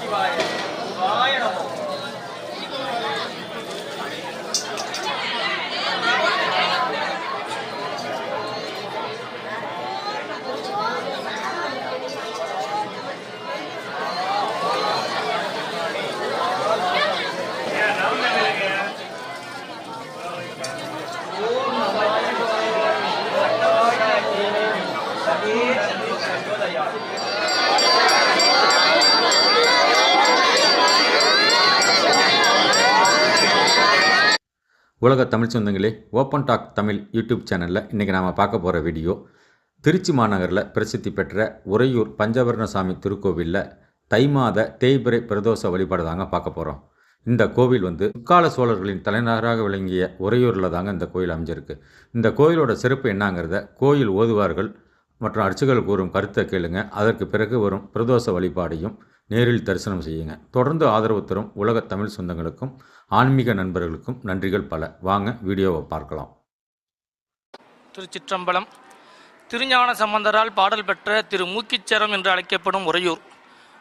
七八。உலக தமிழ் சொந்தங்களே open talk Tamil YouTube சேனலில் இன்றைக்கி நாம் பார்க்க போகிற வீடியோ திருச்சி மாநகரில் பிரசித்தி பெற்ற உறையூர் பஞ்சவர்ணசாமி திருக்கோவிலில் தை மாத தேய்பிறை பிரதோஷ வழிபாடு தாங்க பார்க்க போகிறோம் இந்த கோவில் வந்து முக்கால சோழர்களின் தலைநகராக விளங்கிய உறையூரில் தாங்க இந்த கோயில் அமைஞ்சிருக்கு. இந்த கோயிலோட சிறப்பு என்னங்கிறத கோயில் ஓதுவார்கள் மற்றும் அர்ச்சகர்கள் கூறும் கருத்தை கேளுங்க. அதற்கு பிறகு வரும் பிரதோஷ வழிபாடையும் நேரில் தரிசனம் செய்யுங்க. தொடர்ந்து ஆதரவு தரும் உலக தமிழ் சொந்தங்களுக்கும் ஆன்மீக நண்பர்களுக்கும் நன்றிகள் பல. வாங்க வீடியோவை பார்க்கலாம். திருச்சிற்றம்பலம். திருஞான சம்பந்தரால் பாடல் பெற்ற திரு மூக்கிச்சரம் என்று அழைக்கப்படும் உறையூர்.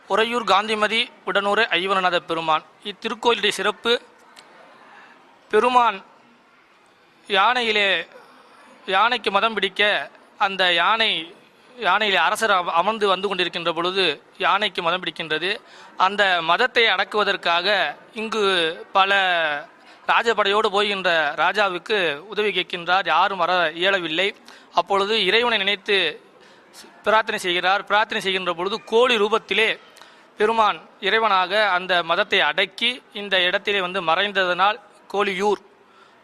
உறையூர் காந்திமதி உடனூரை ஐவனநாத பெருமான். இத்திருக்கோயிலுடைய சிறப்பு பெருமான் யானையிலே யானைக்கு மதம் பிடிக்க அந்த யானை யானையிலே அரசர் அமர்ந்து வந்து கொண்டிருக்கின்ற பொழுது யானைக்கு மதம் பிடிக்கின்றது. அந்த மதத்தை அடக்குவதற்காக இங்கு பல ராஜபடையோடு போகின்ற ராஜாவுக்கு உதவி கேட்கின்றார். யாரும் வர இயலவில்லை. அப்பொழுது இறைவனை நினைத்து பிரார்த்தனை செய்கிறார். பிரார்த்தனை செய்கின்ற பொழுது கோழி ரூபத்திலே பெருமான் இறைவனாக அந்த மதத்தை அடக்கி இந்த இடத்திலே வந்து மறைந்ததனால் கோழியூர்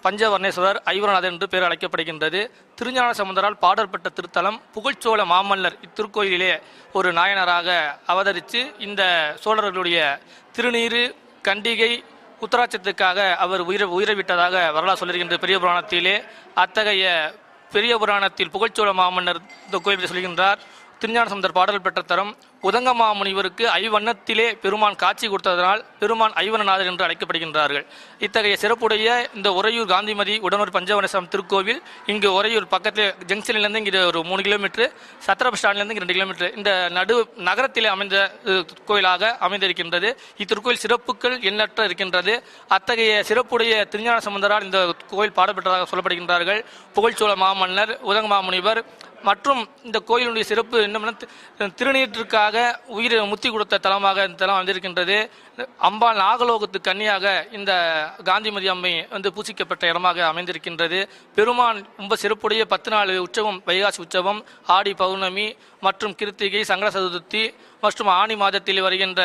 பஞ்சவர்ணேஸ்வரர் ஐவரநாதர் என்று பெயர் அழைக்கப்படுகின்றது. திருஞான சமுந்தரால் பாடற்பட்ட திருத்தலம் புகழ்ச்சோழ மாமல்லர் இத்திருக்கோயிலிலே ஒரு நாயனராக அவதரித்து இந்த சோழர்களுடைய திருநீரு கண்டிகை உத்தராட்சத்துக்காக அவர் உயிர விட்டதாக வரலாறு சொல்லியிருக்கின்ற பெரிய புராணத்திலே அத்தகைய பெரிய புராணத்தில் புகழ்ச்சோழ மாமன்னர் இந்த கோயில் சொல்கின்றார். திருஞான சமுந்தர் பாடல் பெற்ற தரம் உதங்கமாமுனிவருக்கு ஐவண்ணத்திலே பெருமான் காட்சி கொடுத்ததனால் பெருமான் ஐவனநாதர் என்று அழைக்கப்படுகின்றார்கள். இத்தகைய சிறப்புடைய இந்த உறையூர் காந்திமதி உடனூர் பஞ்சவனசம் திருக்கோவில் இங்கு உறையூர் பக்கத்தில் ஜங்ஷன்லேருந்து இங்கே ஒரு மூணு கிலோமீட்டர் சத்திரப் ஸ்டாண்ட்லேருந்து இங்கே ரெண்டு கிலோமீட்டர். இந்த நடு நகரத்திலே அமைந்த கோயிலாக அமைந்திருக்கின்றது. இத்திருக்கோயில் சிறப்புகள் எண்ணற்ற இருக்கின்றது. அத்தகைய சிறப்புடைய திருஞான சம்பந்தரால் இந்த கோயில் பாடப்பெற்றதாக சொல்லப்படுகின்றார்கள். புகழ்ச்சோழ மாமன்னர் உதங்கமாமுனிவர் மற்றும் இந்த கோயிலுடைய சிறப்பு என்னமென்னா திருநீற்றுக்காக திருநீற்றிற்காக உயிரை முத்தி கொடுத்த தலமாக இந்த தலம் அமைந்திருக்கின்றது. அம்பாள் நாகலோகத்து கன்னியாக இந்த காந்திமதி அம்மை வந்து பூசிக்கப்பட்ட இடமாக அமைந்திருக்கின்றது. பெருமான் ரொம்ப சிறப்புடைய பத்து நாள் உற்சவம் வைகாசி உற்சவம் ஆடி பௌர்ணமி மற்றும் கிருத்திகை சங்கர சதுர்த்தி மற்றும் ஆணி மாதத்தில் வருகின்ற